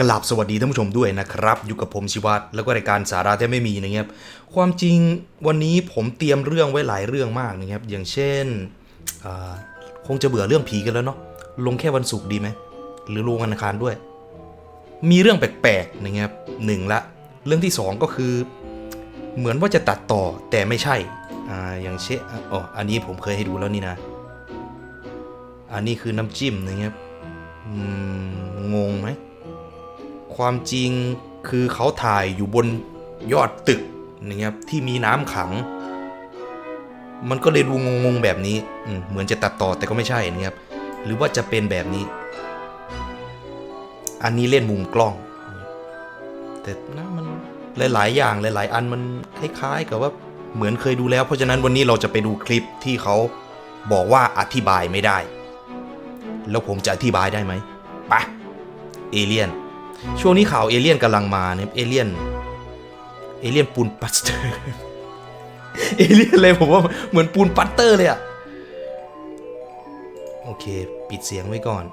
กราบสวัสดีท่านผู้ชมด้วยนะครับ อยู่กับผมชิวัตรแล้วก็รายการสาระแท้ไม่มีนะครับความจริงวันนี้ผมเตรียมเรื่องไว้หลายเรื่องมากนะครับ อย่างเช่นคงจะเบื่อเรื่องผีกันแล้วเนาะลงแค่วันศุกร์ดีไหมหรือลงวันอังคารด้วย มีเรื่องแปลกๆนะครับหนึ่งละเรื่องที่สองก็คือ เหมือนว่าจะตัดต่อแต่ไม่ใช่อ่าอย่างเช่นอ๋ออันนี้ผมเคยให้ดูแล้วนี่นะ อันนี้คือน้ำจิ้มนะครับงงไหม ความจริงคือเขาถ่ายอยู่บนยอดตึกนะครับที่มีน้ำขัง มันก็เลยดูงงๆแบบนี้เหมือนจะตัดต่อแต่ก็ไม่ใช่นะครับหรือว่าจะเป็นแบบนี้ อันนี้เล่นมุมกล้อง แต่นะมันหลาย ๆ อย่างหลาย ๆ อันมันคล้ายๆกับว่าเหมือนเคยดูแล้ว เพราะฉะนั้นวันนี้เราจะไปดูคลิปที่เขาบอกว่าอธิบายไม่ได้ แล้วผมจะอธิบายได้ไหมไปะเอเลียน ช่วงนี้ข่าวเอเลี่ยนกำลังมาเนี่ยเอเลี่ยน เอเลี่ยนปูนปัสเตอร์ เอเลี่ยนเลยผมว่าเหมือนปูนปัตเตอร์เลยอะโอเค ปิดเสียงไว้ก่อน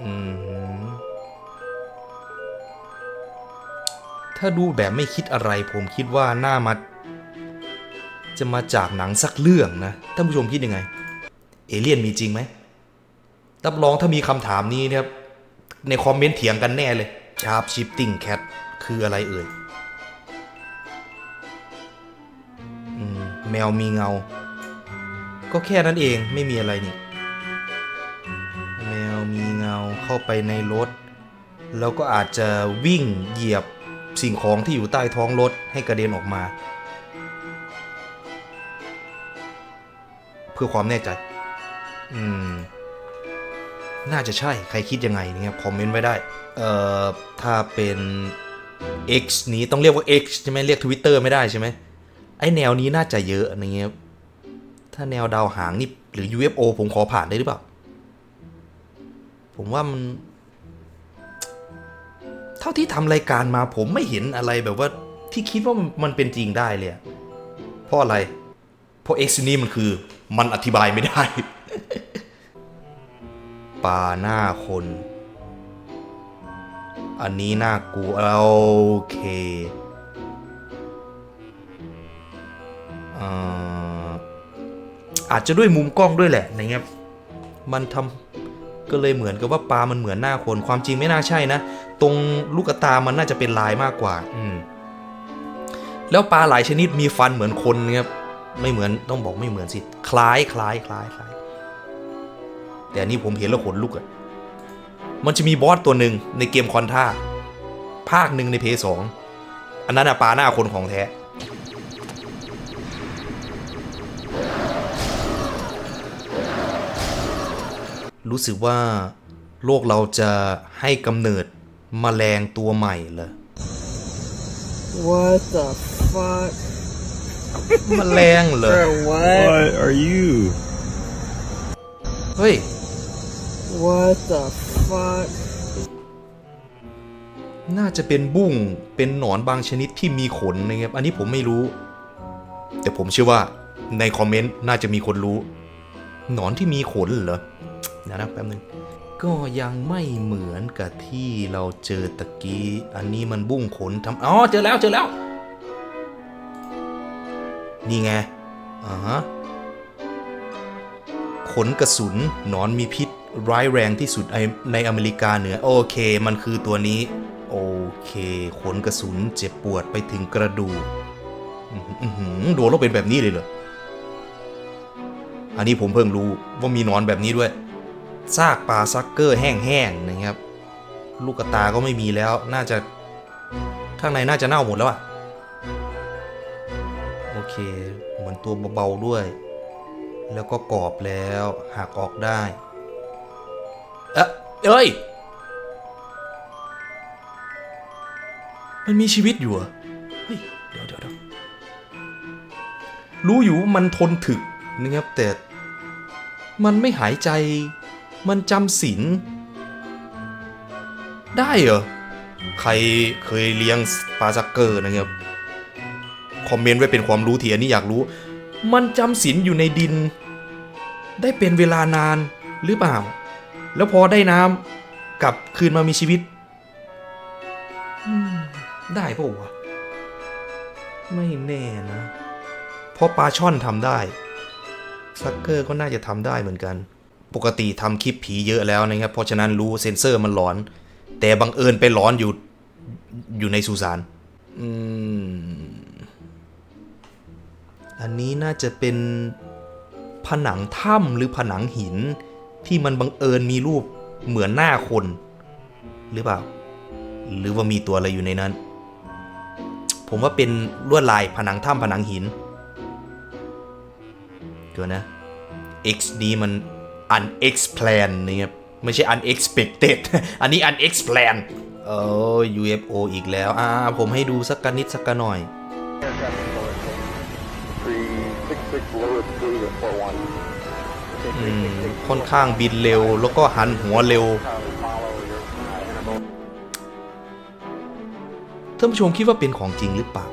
อืมถ้าดูแบบไม่คิดอะไรผมคิดว่าหน้ามาจะมาจากหนังสักเรื่องนะท่านผู้ชมคิดยังไง เอเลี่ยนมีจริงไหมรับรองถ้ามีคำถามนี้นะครับ ในคอมเมนต์เถียงกันแน่เลย Sharp Shifting Cat คืออะไรเอ่ยแมวมีเงา ก็แค่นั้นเองไม่มีอะไรนี่ แมวมีเงาเข้าไปในรถ แล้วก็อาจจะวิ่งเหยียบสิ่งของที่อยู่ใต้ท้องรถให้กระเด็นออกมา เพื่อความแน่ใจ อืม น่าจะใช่ใครคิดยังไงเนี่ยคอมเมนต์ไว้ได้ เอ่อ ถ้าเป็น X นี้ต้องเรียกว่า X ใช่ไหมเรียก Twitter ไม่ได้ใช่ไหมไอแนวนี้น่าจะเยอะอะไรเงี้ยถ้าแนวดาวหางนี่หรือ UFO ผมขอผ่านได้หรือเปล่า ผมว่ามัน เท่าที่ทำรายการมาผมไม่เห็นอะไรแบบว่าที่คิดว่ามันเป็นจริงได้เลย เพราะอะไร เพราะ X นี้มันคือมันอธิบายไม่ได้ ปลาหน้าคน อันนี้น่ากลัวโอเคเอ่ออาจจะด้วยมุมกล้องด้วยแหละนะครับมันทำก็เลยเหมือนกับว่าปลามันเหมือนหน้าคน ความจริงไม่น่าใช่นะ ตรงลูกตามันน่าจะเป็นลายมากกว่า อืมแล้วปลาหลายชนิดมีฟันเหมือนคนนะครับไม่เหมือนต้องบอกไม่เหมือนสิ คล้ายคล้ายคล้ายคล้าย แต่อันนี้ผมเห็นแล้วขนลุกอะมันจะมีบอสตัวหนึ่งในเกมคอนท่าภาคหนึ่งในเพย์สองอันนั้นอะปลาหน้าคนของแท้รู้สึกว่าโลกเราจะให้กำเนิดมแมลงตัวใหม่เหรอ What the fuck? มแมลงเหรอ Bro, what? What are you? เฮ้ย What the fuck? น่าจะเป็นบุ้งเป็นหนอนบางชนิดที่มีขนนะครับ อันนี้ผมไม่รู้ แต่ผมเชื่อว่าในคอมเมนต์น่าจะมีคนรู้ หนอนที่มีขนเหรอเดี๋ยวนะแป๊บนึง ก็ยังไม่เหมือนกับที่เราเจอตะกี้ อันนี้มันบุ้งขนทำอ๋อเจอแล้วเจอแล้ว นี่ไงอ่าฮะขนกระสุนหนอนมีพิษ ร้ายแรงที่สุดในในอเมริกาเหนือโอเค มันคือตัวนี้โอเคขนกระสุนเจ็บปวดไปถึงกระดูกโดนแล้วเป็นแบบนี้เลยเหรอ อันนี้ผมเพิ่งรู้ว่ามีนอนแบบนี้ด้วย ซากปลาซักเกอร์แห้งๆนะครับ ลูกตาก็ไม่มีแล้ว น่าจะ ข้างในน่าจะเน่าหมดแล้วอะโอเค เหมือนตัวเบาๆด้วย แล้วก็กรอบแล้วหักออกได้ เอ๊ะเอ้ย มันมีชีวิตอยู่เหรอเฮ้ยเดี๋ยวเดี๋ยวเดี๋ยวรู้อยู่ว่ามันทนถึกนะครับแต่ มันไม่หายใจ มันจำศีลได้เหรอ ใครเคยเลี้ยงปลาซักเกอร์นะครับ คอมเมนต์ไว้เป็นความรู้ทีอันนี้อยากรู้ มันจำศีลอยู่ในดิน ได้เป็นเวลานานหรือเปล่า แล้วพอได้น้ำกลับคืนมามีชีวิตได้ปะวะไม่แน่นะเพราะปลาช่อนทำได้ซักเกอร์ก็น่าจะทำได้เหมือนกัน ปกติทำคลิปผีเยอะแล้วนะครับ เพราะฉะนั้นรู้เซนเซอร์มันหลอน แต่บังเอิญไปหลอนอยู่อยู่ในสุสานอืมอันนี้น่าจะเป็นผนังถ้ำหรือผนังหิน ที่มันบังเอิญมีรูปเหมือนหน้าคน หรือเปล่า หรือว่ามีตัวอะไรอยู่ในนั้น ผมว่าเป็นลวดลายผนังถ้ำผนังหินเดี๋ยวนะ X นี้มัน unexplained นะครับไม่ใช่ unexpected อันนี้ unexplained เออ UFO อีกแล้ว อ่า ผมให้ดูสักกันนิดสักกันหน่อย อืมค่อนข้างบินเร็ว แล้วก็หันหัวเร็ว ท่านผู้ชมคิดว่าเป็นของจริงหรือเปล่า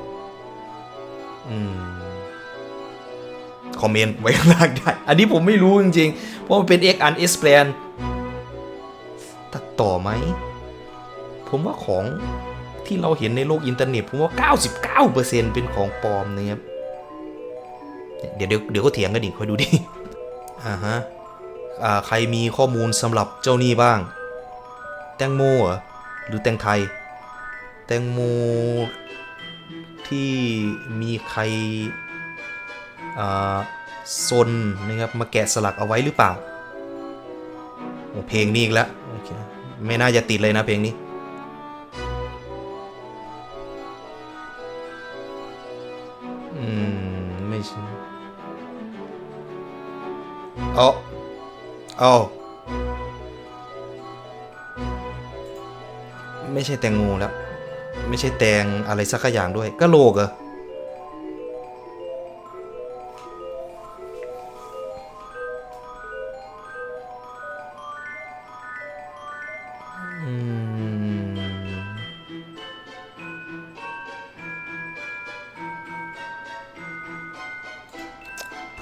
อืม คอมเมนต์ไว้ข้างล่างได้ อันนี้ผมไม่รู้จริงๆ เพราะมันเป็น X u n e x p l a n ตัดต่อไหม ผมว่าของที่เราเห็นในโลกอินเทอร์เน็ต ผมว่า 99%เป็นของปลอมนะครับ เดี๋ยวเดี๋ยวเดี๋ยวก็เถียงกันอีกคอยดูดิ อ่าฮะอ่าใครมีข้อมูลสำหรับเจ้านี่บ้าง แตงโมเหรอหรือแตงไทย แตงโมที่มีใครอ่าซนนะครับมาแกะสลักเอาไว้หรือเปล่า เพลงนี้อีกแล้วไม่น่าจะติดเลยนะเพลงนี้ เอา เอาไม่ใช่แตงโมแล้ว ไม่ใช่แตงอะไรสักอย่างด้วยก็โหลกเหรอ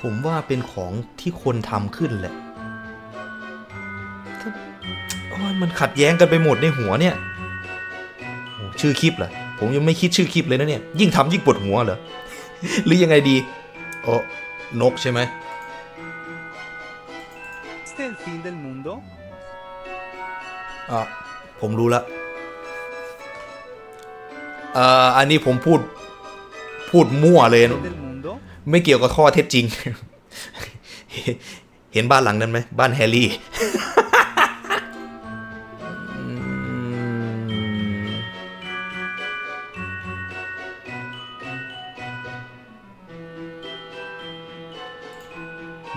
ผมว่าเป็นของที่คนทำขึ้นแหละถ้าโอ้ยมันขัดแย้งกันไปหมดในหัวเนี่ยโอ้ชื่อคลิปเหรอผมยังไม่คิดชื่อคลิปเลยนะเนี่ย ยิ่งทำยิ่งปวดหัวเหรอ หรือยังไงดีโอ้นกใช่ไหม ¿Este el fin del mundo? อะผมรู้ละเอ่ออันนี้ผมพูดพูดมั่วเลย ¿Fin del mundo? ไม่เกี่ยวกับข้อเท็จจริง เห็นบ้านหลังนั้นไหมบ้านแฮร์รี่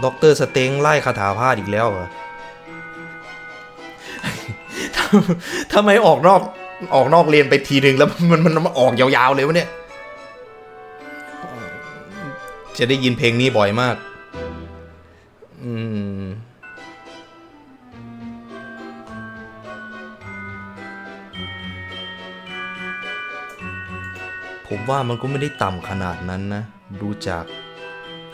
ด็อกเตอร์สเต็งไล่คาถาพาดอีกแล้วเหรอทำไมออกนอกออกนอกเลนไปทีหนึ่งแล้วมันมันมันออกยาวๆเลยวะเนี่ย จะได้ยินเพลงนี้บ่อยมาก อืมผมว่ามันก็ไม่ได้ต่ำขนาดนั้นนะ ดูจาก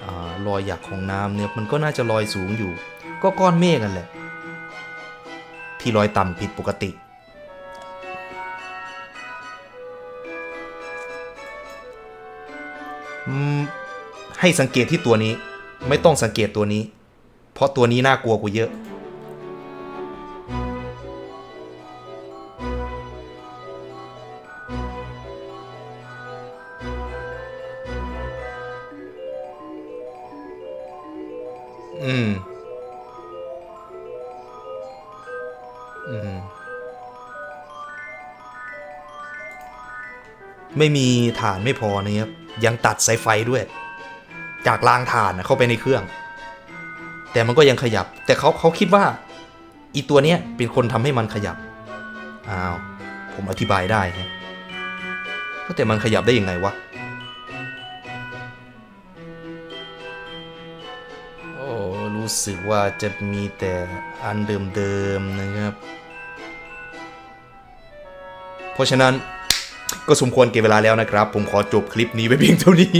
อารอยหยักของน้ำเนี่ยมันก็น่าจะลอยสูงอยู่ ก็ก้อนเมฆกันแหละ ที่ลอยต่ำผิดปกติ อืม ให้สังเกตที่ตัวนี้ ไม่ต้องสังเกตตัวนี้ เพราะตัวนี้น่ากลัวกว่าเยอะ อืม อืม ไม่มีฐานไม่พอนะครับ ยังตัดสายไฟด้วย จากรางฐานเข้าไปในเครื่อง แต่มันก็ยังขยับ แต่เขาเขาคิดว่าอีตัวเนี้ยเป็นคนทำให้มันขยับอ้าวผมอธิบายได้ฮะก็แต่มันขยับได้ยังไงวะโอ้รู้สึกว่าจะมีแต่อันเดิมๆนะครับ เพราะฉะนั้น ก็สมควรเก็บเวลาแล้วนะครับ ผมขอจบคลิปนี้ไว้เพียงเท่านี้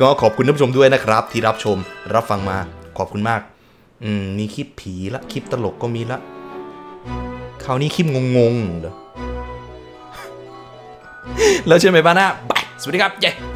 ก็ขอบคุณท่านผู้ชมด้วยนะครับ ที่รับชมรับฟังมาขอบคุณมาก อืมมีคลิปผีละคลิปตลกก็มีละคราวนี้คลิปงงๆเหรอแล้วเจอกันใหมบ้านหน้าบายสวัสดีครับเย้